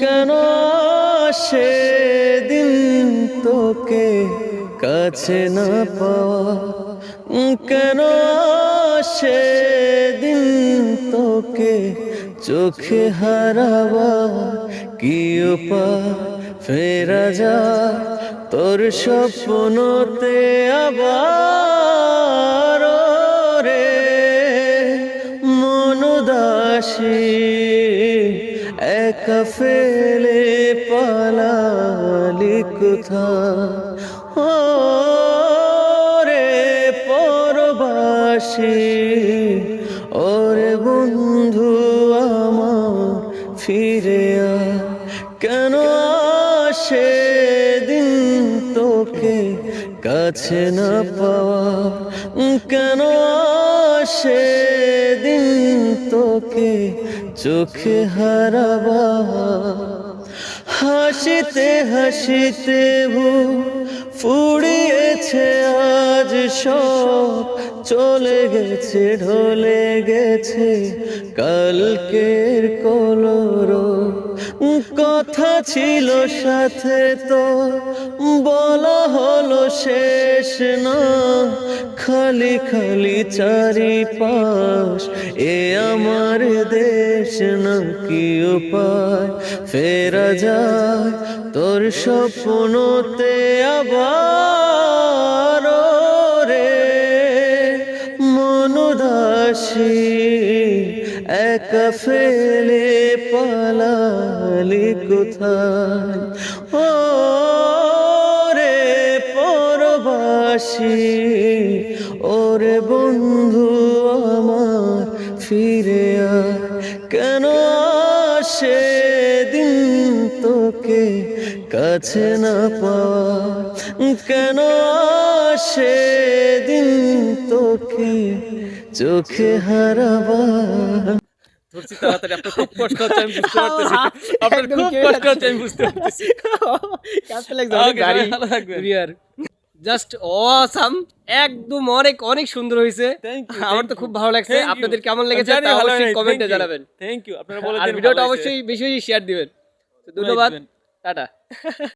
কেন সেদিন তোকে কাছে না পাওয়া? কেন সেদিন তোকে চোখে হারাবা কি উপায়? ফেরা যা, তোর স্বপ্নতে আবার একা ফেলে পালালি কোথা ও রে পরবাসী, ওরে বন্ধু আমার, ফিরে কেন সেদিন তোকে কাছে না পাওয়া? কেন সেদিন তোকে চোখে হারাবা। হাসিতে হাসিতে ভু ফুড়িয়েছে আজ সব। চলে গেছে, ঢলে গেছে কালকের কলর কথা ছিল সাথে তো, বলা হলো শেষ না খালি খালি চারিপাশ, এ আমার দেশ না কি উপায়? ফেরা যায় তোর স্বপ্নতে আবার রে মনদাসী একা ফেলে পালালি কোথায়? ও পরবাসী ওরে বন্ধু আমার ফিরে কেন কেন সেদিন তোকে কাছে না পাওয়া? কেন সেদিন তোকে চোখে হারাবা? ধরছি তাড়াতাড়ি আপনার খুব কষ্ট হচ্ছে আমি বুঝতে পারতেছি। আপনার খুব কষ্ট হচ্ছে আমি বুঝতে পারতেছি। গাড়ি। জাস্ট অসাম একদম অনেক অনেক সুন্দর হয়েছে। আমার তো খুব ভালো লাগছে। আপনাদের কেমন লেগেছে তা অবশ্যই কমেন্টে জানাবেন। থ্যাংক ইউ আপনারা বলে আর ভিডিওটা অবশ্যই বেশি বেশি শেয়ার দিবেন। ধন্যবাদ। টাটা।